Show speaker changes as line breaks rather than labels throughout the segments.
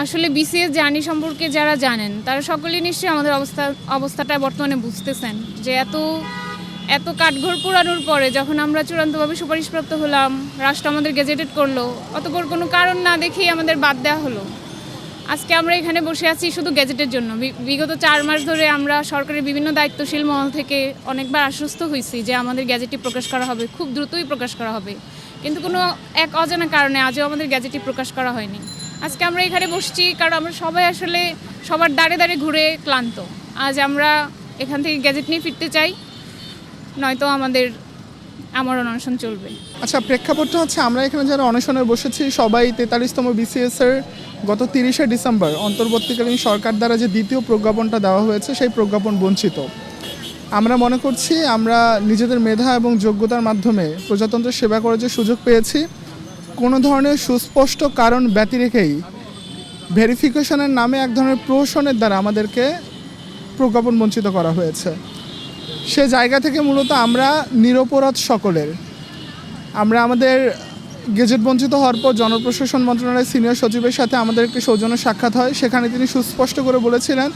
আসলে BCS journey সম্পর্কে যারা জানেন, তারা সকলেই নিশ্চয়ই আমাদের অবস্থা, অবস্থাটা বর্তমানে বুঝতেছেন যে এত এত কাঠঘর পোড়ানোর পরে যখন আমরা চূড়ান্তভাবে সুপারিশপ্রাপ্ত হলাম, রাষ্ট্র আমাদের গেজেটেড করল, অতপর কোনো কারণ না দেখেই আমাদের বাদ দেওয়া হলো। আজকে আমরা এখানে বসে আছি শুধু গ্যাজেটের জন্য। বিগত চার মাস ধরে আমরা সরকারের বিভিন্ন দায়িত্বশীল মহল থেকে অনেকবার আশ্বস্ত হয়েছি যে আমাদের গ্যাজেটটি প্রকাশ করা হবে, খুব দ্রুতই প্রকাশ করা হবে। কিন্তু কোনো এক অজানা কারণে আজও আমাদের গ্যাজেটটি প্রকাশ করা হয়নি। আজকে আমরা এখানে বসছি কারণ আমরা সবাই আসলে সবার দাঁড়ে দাঁড়ে ঘুরে ক্লান্ত। আজ আমরা এখান থেকে গ্যাজেট নিয়ে ফিরতে চাই, নয়তো আমাদের আমার অনশন চলবে।
আচ্ছা প্রেক্ষাপটটা হচ্ছে আমরা এখানে যারা অনশনে বসেছি, সবাই তেতাল্লিশতম বিসিএস এর গত তিরিশে ডিসেম্বর অন্তর্বর্তীকালীন সরকার দ্বারা যে দ্বিতীয় প্রজ্ঞাপনটা দেওয়া হয়েছে, সেই প্রজ্ঞাপন বঞ্চিত। আমরা মনে করছি আমরা নিজেদের মেধা এবং যোগ্যতার মাধ্যমে প্রজাতন্ত্রের সেবা করার যে সুযোগ পেয়েছি কোনো ধরনের সুস্পষ্ট কারণ ব্যতি রেখেই ভেরিফিকেশনের নামে এক ধরনের প্রহসনের দ্বারা আমাদেরকে প্রজ্ঞাপন বঞ্চিত করা হয়েছে। সে জায়গা থেকে মূলত আমরা নিরপরাধ সকলের। আমরা আমাদের গেজেট বঞ্চিত হওয়ার পর জনপ্রশাসন মন্ত্রণালয়ের সিনিয়র সচিবের সাথে আমাদের একটি সৌজন্য সাক্ষাৎ হয়। সেখানে তিনি সুস্পষ্ট করে বলেছিলেন,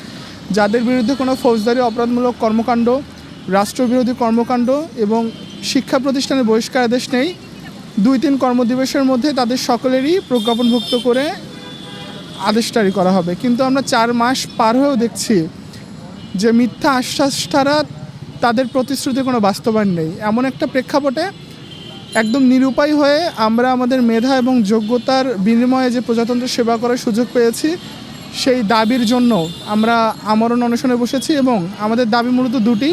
যাদের বিরুদ্ধে কোনো ফৌজদারি, অপরাধমূলক কর্মকাণ্ড, রাষ্ট্রবিরোধী কর্মকাণ্ড এবং শিক্ষা প্রতিষ্ঠানের বহিষ্কার আদেশ নেই দুই তিন কর্মদিবসের মধ্যে তাদের সকলেরই প্রজ্ঞাপনভুক্ত করে আদেশ জারি করা হবে। কিন্তু আমরা চার মাস পার হয়েও দেখছি যে মিথ্যা আশ্বাস ছাড়া তাদের প্রতিশ্রুতি কোনো বাস্তবায়ন নেই। এমন একটা প্রেক্ষাপটে একদম নিরুপায় হয়ে আমরা আমাদের মেধা এবং যোগ্যতার বিনিময়ে যে প্রজাতন্ত্র সেবা করার সুযোগ পেয়েছি, সেই দাবির জন্য আমরা আমরণ অনশনে বসেছি এবং আমাদের দাবি মূলত দুটি।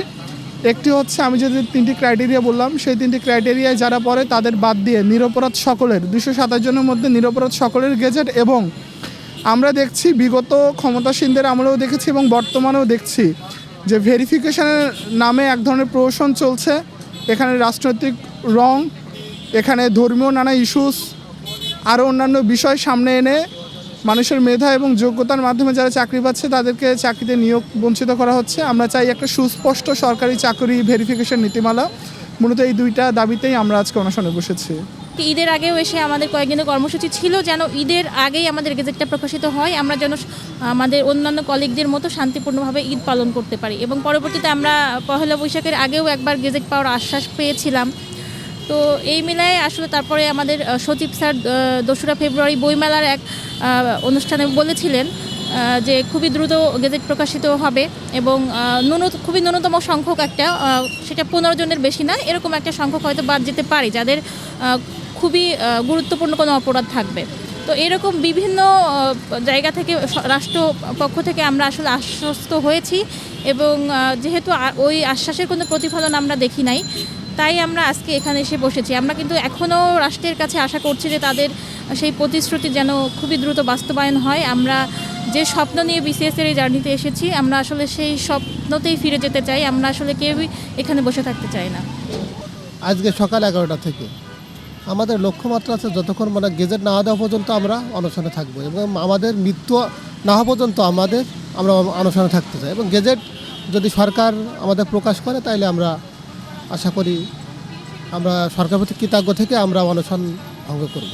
একটি হচ্ছে আমি যে তিনটি ক্রাইটেরিয়া বললাম, সেই তিনটি ক্রাইটেরিয়ায় যারা পড়ে তাদের বাদ দিয়ে নিরপরাধ সকলের দুশো সাতাশ জনের মধ্যে নিরপরাধ সকলের গেজেট এবং আমরা দেখছি বিগত ক্ষমতাসীনদের আমলেও দেখেছি এবং বর্তমানেও দেখছি যে ভেরিফিকেশনের নামে এক ধরনের প্রহসন চলছে। এখানে রাজনৈতিক রং, এখানে ধর্মীয় নানা ইস্যুস আরও অন্যান্য বিষয় সামনে এনে মানুষের মেধা এবং যোগ্যতার মাধ্যমে যারা চাকরি পাচ্ছে, তাদেরকে চাকরিতে নিয়োগ বঞ্চিত করা হচ্ছে। আমরা চাই একটা সুস্পষ্ট সরকারি চাকরি ভেরিফিকেশন নীতিমালা। মূলত এই দুইটা দাবিতেই আমরা আজকে অনশনে বসেছি।
ঈদের আগেও এসে আমাদের কয়েকদিনের কর্মসূচি ছিল যেন ঈদের আগেই আমাদের গেজেটটা প্রকাশিত হয়। আমরা যেন আমাদের অন্যান্য কলিগদের মতো শান্তিপূর্ণভাবে ঈদ পালন করতে পারি। এবং পরবর্তীতে আমরা পহেলা বৈশাখের আগেও একবার গেজেট পাওয়ার আশ্বাস পেয়েছিলাম। তো এই মেলায় আসলে তারপরে আমাদের সচিব স্যার দোসরা ফেব্রুয়ারি বইমেলার এক অনুষ্ঠানে বলেছিলেন যে খুবই দ্রুত গেজেট প্রকাশিত হবে এবং আহ, ন্যূনত খুবই ন্যূনতম সংখ্যক একটা সেটা পনেরো জনের বেশি না এরকম একটা সংখ্যক হয়তো বাদ যেতে পারে যাদের খুবই গুরুত্বপূর্ণ কোনো অপরাধ থাকবে। তো এরকম বিভিন্ন জায়গা থেকে রাষ্ট্র পক্ষ থেকে আমরা আসলে আশ্বস্ত হয়েছি এবং যেহেতু ওই আশ্বাসের কোনো প্রতিফলন আমরা দেখি নাই তাই আমরা আজকে এখানে এসে বসেছি। আমরা কিন্তু এখনও রাষ্ট্রের কাছে আশা করছি যে তাদের সেই প্রতিশ্রুতি যেন খুবই দ্রুত বাস্তবায়ন হয়। আমরা যে স্বপ্ন নিয়ে বিসিএস এর এই জার্নিতে এসেছি, আমরা আসলে সেই স্বপ্নতেই ফিরে যেতে চাই। আমরা আসলে কেউই এখানে বসে থাকতে চাই না।
আজকে সকাল এগারোটা থেকে আমাদের লক্ষ্যমাত্রা আছে, যতক্ষণ মানে গেজেট না দেওয়া পর্যন্ত আমরা অনশনে থাকব এবং আমাদের মৃত্যু না হওয়া পর্যন্ত আমাদের আমরা অনশনে থাকতে চাই। এবং গেজেট যদি সরকার আমাদের প্রকাশ করে, তাইলে আমরা আশা করি আমরা সরকার প্রতি কৃতজ্ঞ থেকে আমরা অনশন ভঙ্গ করব।